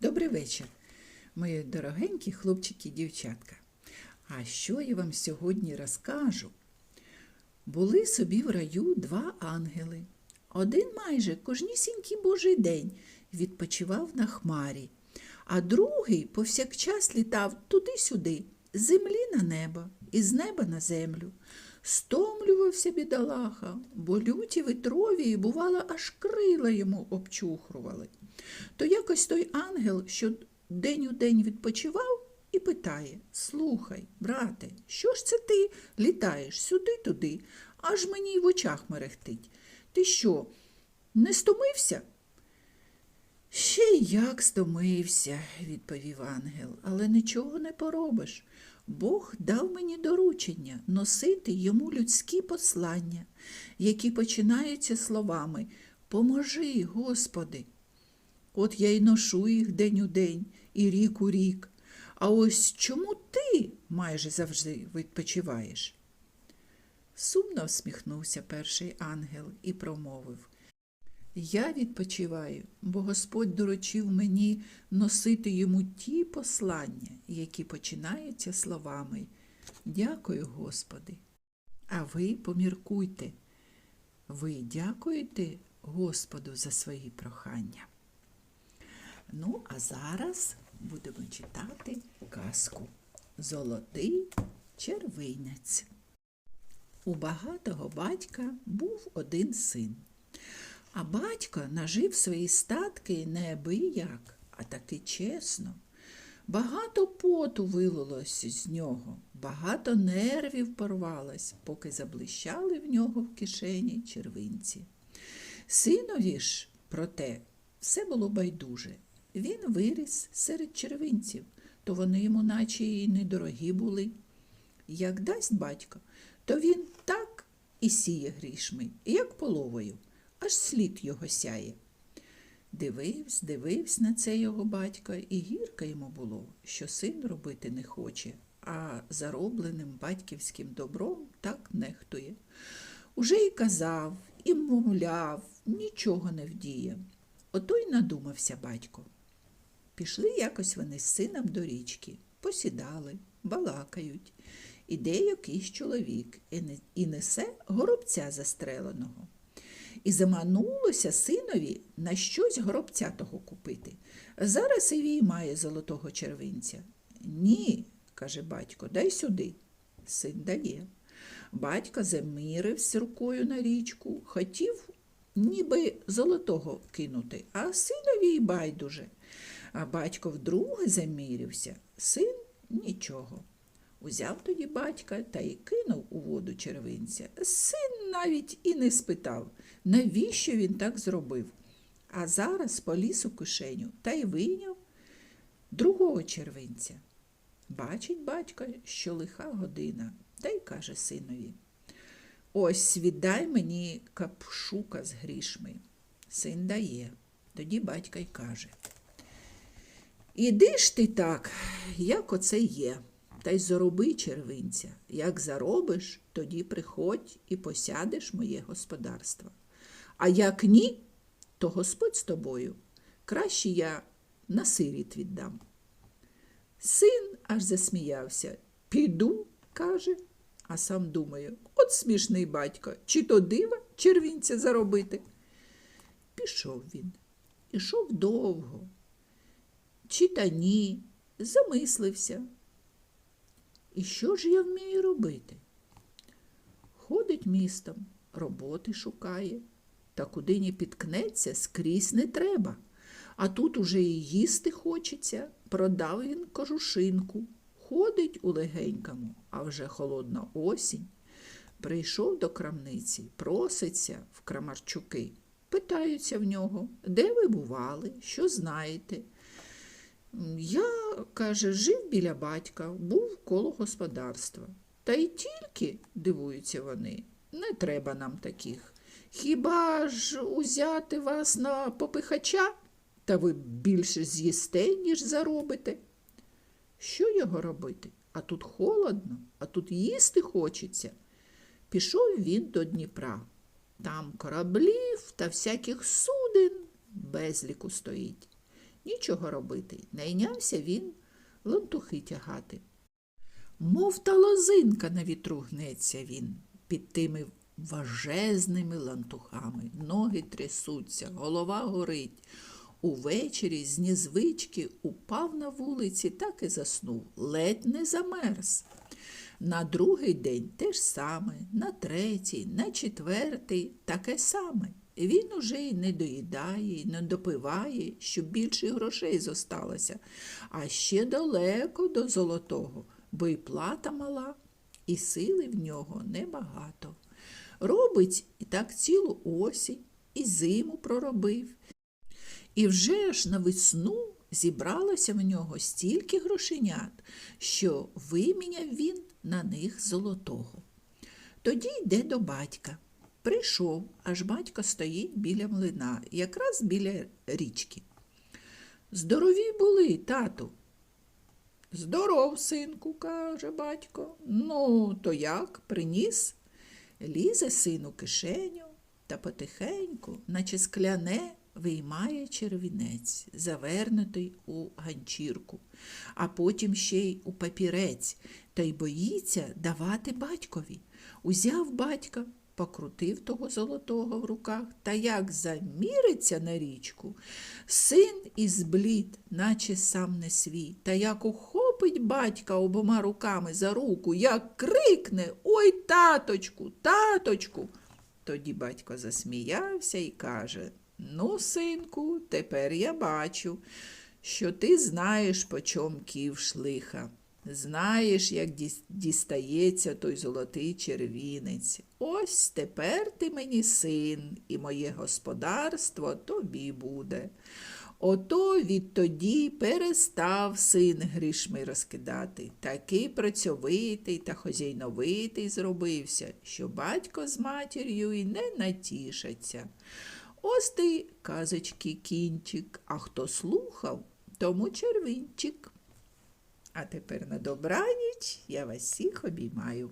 Добрий вечір, мої дорогенькі хлопчики і дівчатка. А що я вам сьогодні розкажу? Були собі в раю два ангели. Один майже кожнісінький божий день відпочивав на хмарі, а другий повсякчас літав туди-сюди, з землі на небо і з неба на землю. Стомлювався бідолаха, бо люті витрові, бувало, аж крила йому обчухрували. То якось той ангел, що день у день відпочивав, і питає Слухай, брате, що ж це ти літаєш сюди-туди, аж мені й в очах мерехтить. Ти що, не стомився? Ще як стомився, відповів ангел, але нічого не поробиш. Бог дав мені доручення носити йому людські послання, які починаються словами Поможи, Господи. От я й ношу їх день у день і рік у рік. А ось чому ти майже завжди відпочиваєш? Сумно всміхнувся перший ангел і промовив. Я відпочиваю, бо Господь доручив мені носити йому ті послання, які починаються словами Дякую, Господи. А ви поміркуйте. Ви дякуєте Господу за свої прохання. Ну, а зараз будемо читати казку Золотий червинець. У багатого батька був один син. А батько нажив свої статки неабияк, а таки чесно. Багато поту вилилось з нього, багато нервів порвалось, поки заблищали в нього в кишені червинці. Синові ж, проте, все було байдуже. Він виріс серед червинців, то вони йому наче і недорогі були. Як дасть батько, то він так і сіє грішми, як половою, аж слід його сяє. Дивився, дивився на це його батько, і гірко йому було, що син робити не хоче, а заробленим батьківським добром так нехтує. Уже й казав, і мовляв, нічого не вдіє. Ото й надумався батько. Пішли якось вони з сином до річки, посідали, балакають. Іде якийсь чоловік і несе горобця застреленого. І заманулося синові на щось горобця того купити. Зараз і віймає золотого червинця. Ні, каже батько, дай сюди. Син дає. Батько замірився рукою на річку, хотів ніби золотого кинути, а синові й байдуже. А батько вдруге замірився, син нічого. Узяв тоді батька та й кинув у воду червинця. Син навіть і не спитав, навіщо він так зробив. А зараз поліз у кишеню та й вийняв другого червинця. Бачить батько, що лиха година, та й каже синові. Ось віддай мені капшука з грішми. Син дає. Тоді батько й каже. Іди ж ти так, як оце є, та й зароби червинця. Як заробиш, тоді приходь і посядеш моє господарство. А як ні, то Господь з тобою. Краще я на сиріт віддам. Син аж засміявся. Піду, каже, а сам думає, от смішний батько, чи то дива червінця заробити. Пішов він, ішов довго, чи та ні, замислився. І що ж я вмію робити? Ходить містом, роботи шукає, та куди ні підкнеться, скрізь не треба. А тут уже і їсти хочеться, продав він кожушинку, ходить у легенькому, а вже холодна осінь. Прийшов до крамниці, проситься в крамарчуки, питаються в нього, де ви бували, що знаєте. Я, каже, жив біля батька, був коло господарства. Та й тільки, дивуються вони, не треба нам таких. Хіба ж узяти вас на попихача, та ви більше з'їсте, ніж заробите? Що його робити? А тут холодно, а тут їсти хочеться. Пішов він до Дніпра. Там кораблів та всяких суден безліку стоїть. Нічого робити. Найнявся він лантухи тягати. Мов та лозинка на вітру гнеться він під тими важезними лантухами. Ноги трясуться, голова горить. Увечері з незвички упав на вулиці, так і заснув, ледь не замерз. На другий день те ж саме, на третій, на четвертий таке саме. Він уже й не доїдає, й не допиває, щоб більше грошей зосталося, а ще далеко до золотого, бо й плата мала, і сили в нього небагато. Робить і так цілу осінь, і зиму проробив. І вже ж на весну зібралося в нього стільки грошенят, що виміняв він на них золотого. Тоді йде до батька. Прийшов, аж батько стоїть біля млина, якраз біля річки. Здорові були, тату. Здоров, синку, каже батько. Ну, то як, приніс? Лізе син у кишеню та потихеньку, наче скляне, виймає червінець, завернутий у ганчірку, а потім ще й у папірець, та й боїться давати батькові. Узяв батька, покрутив того золотого в руках та як заміриться на річку, син і зблід, наче сам не свій, та як ухопить батька обома руками за руку, як крикне Ой, таточку, таточку. Тоді батько засміявся і каже Ну, синку, тепер я бачу, що ти знаєш, по чом ківш лиха. Знаєш, як дістається той золотий червінець. Ось тепер ти мені син, і моє господарство тобі буде. Ото відтоді перестав син грішми розкидати. Такий працьовитий та хозяйновитий зробився, що батько з матір'ю й не натішаться. Ось ти, казочки, кінчик, а хто слухав, тому червінчик. А тепер на добраніч я вас всіх обіймаю.